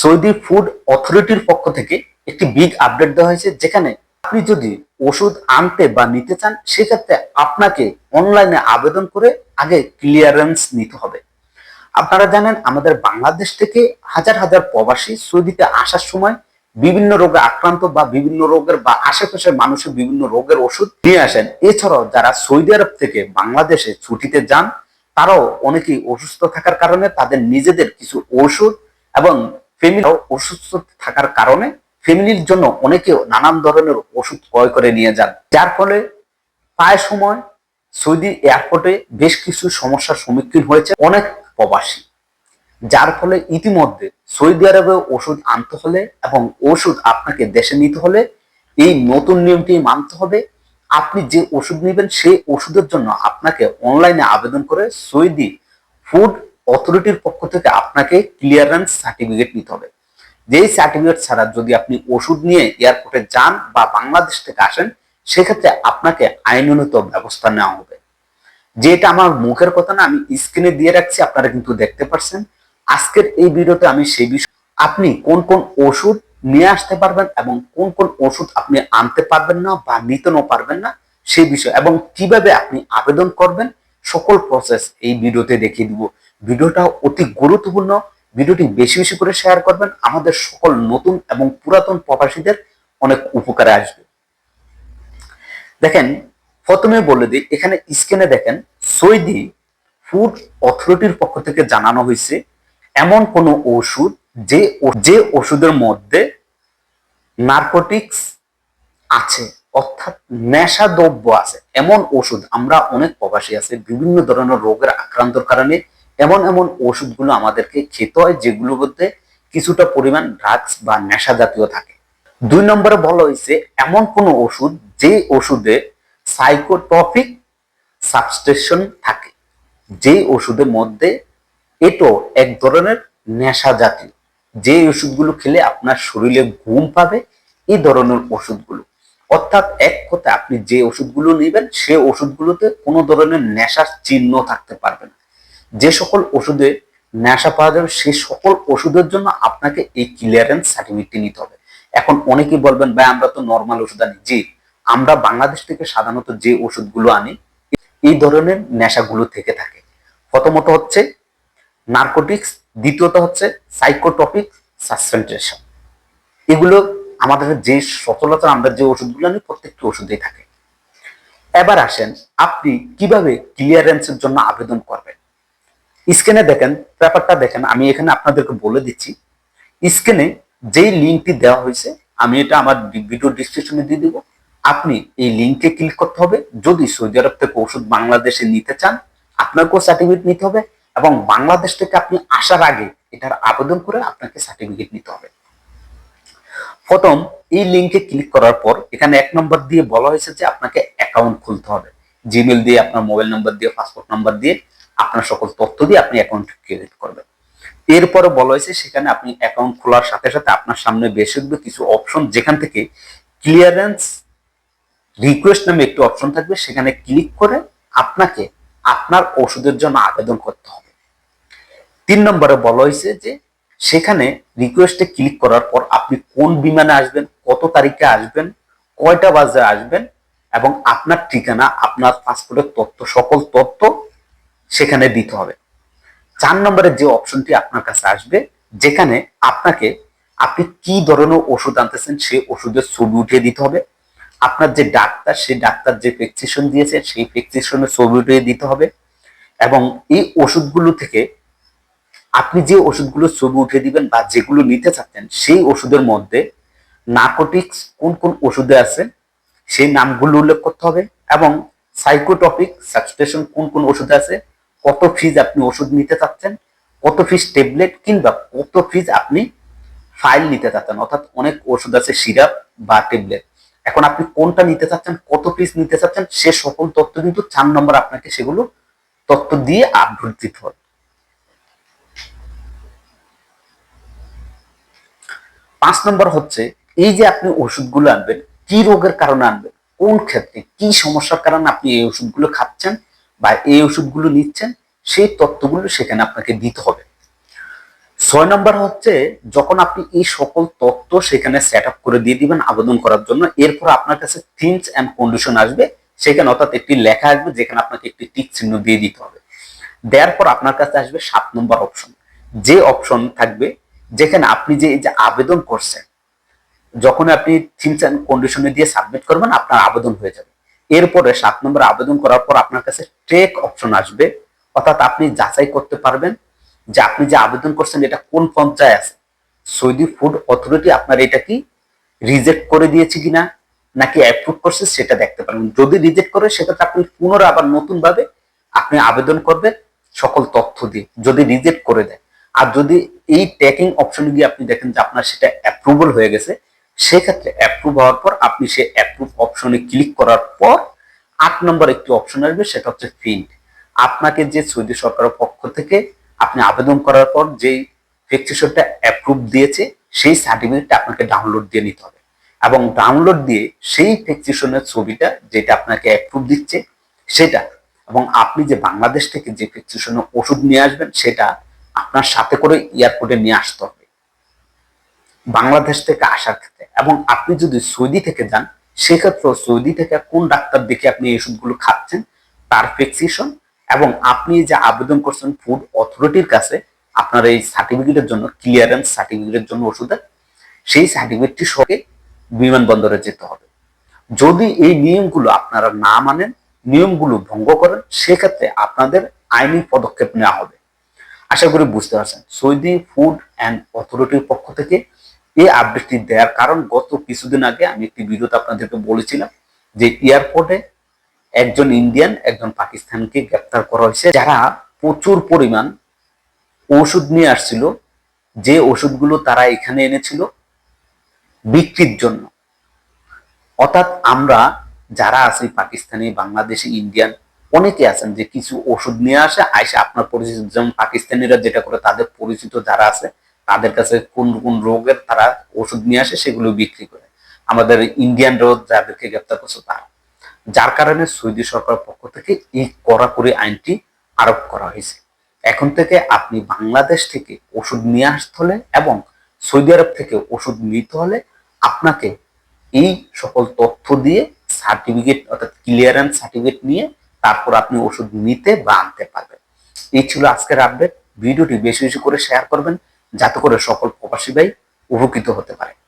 Saudi food অথরিটির পক্ষ থেকে একটি বিগ আপডেট দেওয়া হয়েছে, যেখানে আপনি যদি ওষুধ আনতে বা নিতে চান, সেক্ষেত্রে আপনাকে অনলাইনে আবেদন করে আগে ক্লিয়ারেন্স নিতে হবে। আপনারা জানেন, আমাদের বাংলাদেশ থেকে হাজার হাজার প্রবাসী সৌদিতে আসার সময় বিভিন্ন রোগে আক্রান্ত বা বিভিন্ন রোগের বা আশেপাশের মানুষের বিভিন্ন রোগের ওষুধ নিয়ে আসেন। এছাড়াও যারা সৌদি আরব থেকে বাংলাদেশে ছুটিতে যান, তারাও অনেকেই অসুস্থ থাকার কারণে তাদের নিজেদের কিছু ওষুধ এবং ফ্যামিলিও অসুস্থ থাকার কারণে ফ্যামিলির জন্য অনেকেও নানান ধরনের ওষুধ ক্রয় করে নিয়ে যান। যার ফলে প্রায় সময় সৌদি এয়ারপোর্টে বেশ কিছু সমস্যার সম্মুখীন হয়েছে অনেক প্রবাসী। যার ফলে ইতিমধ্যে সৌদি আরবে ওষুধ আনতে হলে এবং ওষুধ আপনাকে দেশে নিতে হলে এই নতুন নিয়মটি মানতে হবে। আপনি যে ওষুধ নেবেন সেই ওষুধের জন্য আপনাকে অনলাইনে আবেদন করে সৌদি ফুড অথরিটির পক্ষ থেকে আপনাকে ক্লিয়ারেন্স সার্টিফিকেট নিতে হবে। যেই সার্টিফিকেট ছাড়া যদি আপনি ওষুধ নিয়ে এয়ারপোর্টে যান বা বাংলাদেশ থেকে আসেন, সেক্ষেত্রে আপনাকে আইনত ব্যবস্থা নেওয়া হবে। যেটা আমার মুখের কথা না, আমি স্ক্রিনে দিয়ে রাখছি, আপনারা কিন্তু দেখতে পাচ্ছেন আজকের এই ভিডিওতে আমি সেই বিষয়, আপনি কোন কোন ওষুধ নিয়ে আসতে পারবেন এবং কোন কোন ওষুধ আপনি আনতে পারবেন না বা নিতেও পারবেন না, সেই বিষয়, এবং কীভাবে আপনি আবেদন করবেন, সকল প্রসেস এই ভিডিওতে দেখিয়ে দিব। ভিডিওটা অতি গুরুত্বপূর্ণ। ভিডিওটি বেশি বেশি করে শেয়ার করবেন। আমাদের সকল নতুন এবং পুরাতন প্রবাসীদের অনেক উপকারে আসবে। দেখেন, প্রথমে বলে দিই, এখানে স্ক্রিনে দেখেন, সৌদি ফুড অথরিটির পক্ষ থেকে জানানো হয়েছে, এমন কোন ওষুধ যে যে ওষুধের মধ্যে নার্কোটিক্স আছে, অর্থাৎ নেশা দ্রব্য আছে। এমন ওষুধ, আমরা অনেক প্রবাসী আছে, বিভিন্ন ধরনের রোগের আক্রান্তর কারণে এমন এমন ওষুধগুলো আমাদেরকে খেতে হয় যেগুলোর মধ্যে কিছুটা পরিমাণ ড্রাগস বা নেশা জাতীয় থাকে। দুই নম্বরে বলা হয়েছে, এমন কোন ওষুধ যে ওষুধে সাইকোট্রপিক সাবস্টেশন থাকে। যে ওষুধের মধ্যে এটো এক ধরনের নেশা জাতীয়। যে ওষুধগুলো খেলে আপনার শরীরে ঘুম পাবে, এই ধরনের ওষুধগুলো। অর্থাৎ এক কথা আপনি যে ওষুধগুলো নেবেন, সে ওষুধগুলোতে কোনো ধরনের নেশার চিহ্ন থাকতে পারবে না। যে সকল ওষুধে নেশা পাওয়া যাবে, সেই সকল ওষুধের জন্য আপনাকে এই ক্লিয়ারেন্স সার্টিফিকেট নিতে হবে। এখন অনেকেই বলবেন, ভাই, আমরা তো নর্মাল ওষুধ আনি। জি, আমরা বাংলাদেশ থেকে সাধারণত যে ওষুধগুলো আনি, এই ধরনের নেশাগুলো থেকে থাকে। প্রথমত হচ্ছে নার্কোটিক্স দ্বিতীয়ত হচ্ছে সাইকোটপিক সাসপেন্টেশন এগুলো আমাদের যে সচরাচর আমরা যে ওষুধগুলো আনি, প্রত্যেকটি ওষুধেই থাকে। এবার আসেন, আপনি কীভাবে ক্লিয়ারেন্সের জন্য আবেদন করবেন? স্ক্রিনে দেখেন, ব্যাপারটা দেখেন, আমি এখানে আপনাদেরকে বলে দিচ্ছি। স্ক্রিনে যেই লিঙ্কটি দেওয়া হয়েছে, আমি এটা আমার ভিডিও ডিসক্রিপশনে দিয়ে দিব। আপনি এই লিঙ্কে ক্লিক করতে হবে। যদি সৌদি আরব থেকে ওষুধ বাংলাদেশে নিতে চান আপনাকেও সার্টিফিকেট নিতে হবে এবং বাংলাদেশ থেকে আপনি আসার আগে এটার আবেদন করে আপনাকে সার্টিফিকেট নিতে হবে। প্রথম, এই লিঙ্কে ক্লিক করার পর এখানে এক নম্বর দিয়ে বলা হয়েছে যে আপনাকে অ্যাকাউন্ট খুলতে হবে। জিমেল দিয়ে, আপনার মোবাইল নাম্বার দিয়ে পাসপোর্ট নাম্বার দিয়ে। আপনার সকল তথ্য দিয়ে আপনি অ্যাকাউন্ট ক্রিয়েট করবেন। এরপরে বলা হয়েছে, সেখানে আপনি অ্যাকাউন্ট খোলার সাথে সাথে আপনার সামনে বেশ কিছু অপশন যেখান থেকে ক্লিয়ারেন্স রিকোয়েস্ট নামে একটি অপশন থাকবে। সেখানে ক্লিক করে আপনাকে আপনার ওষুধের জন্য আবেদন করতে হবে। তিন নম্বরে বলা হয়েছে যে, সেখানে রিকোয়েস্টে ক্লিক করার পর আপনি কোন বিমানে আসবেন, কত তারিখে আসবেন, কয়টা বাজে আসবেন এবং আপনার ঠিকানা, আপনার পাসপোর্টের তথ্য, সকল তথ্য সেখানে দিতে হবে। চার নম্বরের যে অপশনটি আপনার কাছে আসবে, যেখানে আপনাকে, আপনি কি ধরনের ওষুধ আনতেছেন সেই ওষুধের ছবি উঠিয়ে দিতে হবে। আপনার যে ডাক্তার, সেই ডাক্তার যে প্রেসক্রিপশন দিয়েছে, সেই প্রেসক্রিপশনের ছবি উঠিয়ে দিতে হবে। এবং এই ওষুধগুলো থেকে আপনি যে ওষুধগুলো ছবি উঠিয়ে দিবেন বা যেগুলো নিতে চাচ্ছেন, সেই ওষুধের মধ্যে নার্কোটিক্স কোন কোন ওষুধে আছে, সেই নামগুলো উল্লেখ করতে হবে। এবং সাইকোটপিক সাবস্টেশন কোন কোন ওষুধে আছে কত ফিজ আপনি ওষুধ নিতে চাচ্ছেন, কত ফিজ ট্যাবলেট কিংবা কত ফিজ আপনি ফাইল নিতে চাচ্ছেন, অর্থাৎ অনেক ওষুধ আছে সিরাপ বা ট্যাবলেট এখন আপনি কোনটা নিতে চাচ্ছেন, কত পিস নিতে চাচ্ছেন, সে সকল তথ্য কিন্তু চার নম্বর আপনাকে সেগুলো তথ্য দিয়ে আপডেট দিতে পাঁচ নম্বর হচ্ছে, এই যে আপনি ওষুধগুলো আনবেন, কি রোগের কারণে আনবেন, কোন ক্ষেত্রে, কি সমস্যার কারণে আপনি এই ওষুধগুলো খাচ্ছেন বা এই ওষুধগুলো নিচ্ছেন, সেই তত্ত্বগুলো সেখানে আপনাকে দিতে হবে। ছয় নম্বর হচ্ছে, যখন আপনি এই সকল তত্ত্ব সেখানে সেট আপ করে দিয়ে দিবেন আবেদন করার জন্য, এরপর আপনার কাছে থিমস অ্যান্ড কন্ডিশন আসবে, সেখানে অর্থাৎ একটি লেখা আসবে, যেখানে আপনাকে একটি টিক চিহ্ন দিয়ে দিতে হবে। দেওয়ার পর আপনার কাছে আসবে সাত নম্বর অপশন যে অপশন থাকবে, যেখানে আপনি যে, এই যে আবেদন করছেন যখন আপনি থিমস অ্যান্ড কন্ডিশনে দিয়ে সাবমিট করবেন, আপনার আবেদন হয়ে যাবে। এরপরে সাত নম্বর আবেদন করার পর আপনার কাছে ট্রেক অপশন আসবে। অর্থাৎ আপনি যাচাই করতে পারবেন যে আপনি যে আবেদন করছেন এটা কোন পর্যায়ে আছে সৌদি ফুড অথরিটি আপনার এটা কি রিজেক্ট করে দিয়েছে কিনা, নাকি অ্যাপ্রুভ করছে সেটা দেখতে পারবেন যদি রিজেক্ট করে, সেক্ষেত্রে আপনি পুনরায় আবার নতুন ভাবে আপনি আবেদন করবেন সকল তথ্য দিয়ে, যদি রিজেক্ট করে দেয়। আর যদি এই ট্যাকিং অপশনে গিয়ে আপনি দেখেন যে আপনার সেটা অ্যাপ্রুভাল হয়ে গেছে সেক্ষেত্রে অ্যাপ্রুভ হওয়ার পর আপনি সে অ্যাপ্রুভ অপশনে ক্লিক করার পর আট নম্বর একটি অপশন আসবে, সেটা হচ্ছে ফিল্ড আপনাকে যে সৌদি সরকারের পক্ষ থেকে আপনি আবেদন করার পর যেই ফেকচিশনটা অ্যাপ্রুভ দিয়েছে, সেই সার্টিফিকেটটা আপনাকে ডাউনলোড দিয়ে নিতে হবে। এবং ডাউনলোড দিয়ে সেই ফেকচিশনের ছবিটা যেটা আপনাকে অ্যাপ্রুভ দিচ্ছে, সেটা এবং আপনি যে বাংলাদেশ থেকে যে ফেকচিশনের ওষুধ নিয়ে আসবেন, সেটা আপনার সাথে করে এয়ারপোর্টে নিয়ে আসতে হবে। বাংলাদেশ থেকে আসার ক্ষেত্রে এবং আপনি যদি সৌদি থেকে যান, সেক্ষেত্রে সৌদি থেকে কোন ডাক্তার দেখে আপনি এই ওষুধগুলো খাচ্ছেন? তার ফেক্সিশন এবং আপনি যে আবেদন করছেন ফুড অথরিটির কাছে, আপনার এই সার্টিফিকেটের জন্য ক্লিয়ারেন্স সার্টিফিকেটের জন্য ওষুধের, সেই সার্টিফিকেটটি সঙ্গে বিমানবন্দরে যেতে হবে। যদি এই নিয়মগুলো আপনারা না মানেন, নিয়মগুলো ভঙ্গ করেন, সেক্ষেত্রে আপনাদের আইনি পদক্ষেপ নেওয়া হবে। আশা করি বুঝতে পারছেন। সৌদি ফুড অ্যান্ড অথরিটির পক্ষ থেকে এই আপডেটটি দেওয়ার কারণ গত কিছুদিন আগে আমি একটি ভিডিওতে আপনাদেরকে বলেছিলাম যে এয়ারপোর্টে একজন ইন্ডিয়ান একজন পাকিস্তানকে গ্রেপ্তার করা হয়েছে, যারা প্রচুর পরিমাণ ওষুধ নিয়ে আসছিল। যে ওষুধগুলো তারা এখানে এনেছিল বিক্রির জন্য। অর্থাৎ আমরা যারা আছি পাকিস্তানি, বাংলাদেশি ইন্ডিয়ান অনেকে আছেন যে কিছু ওষুধ নিয়ে আসে, আইসে আপনার পরিচিত, যেমন পাকিস্তানিরা যেটা করে তাদের পরিচিত যারা আছে তাদের কাছে কোন কোন রোগের তারা ওষুধ নিয়ে আসে সেগুলো বিক্রি করে। আমাদের ইন্ডিয়ান রোগ যাদেরকে গ্রেপ্তার করছে তারা যার কারণে সৌদি সরকার পক্ষ থেকে এই কড়াকড়ি আইনটি আরোপ করা হয়েছে। এখন থেকে আপনি বাংলাদেশ থেকে ওষুধ নিয়ে আসতে হলে এবং সৌদি আরব থেকে ওষুধ নিতে হলে আপনাকে এই সকল তথ্য দিয়ে সার্টিফিকেট অর্থাৎ ক্লিয়ারেন্স সার্টিফিকেট নিয়ে তারপর আপনি ওষুধ নিতে বা আনতে পারবেন। এই ছিল আজকের আপডেট। ভিডিওটি বেশি বেশি করে শেয়ার করবেন। যাতে করে সকল প্রবাসী ভাই উপকৃত হতে পারে।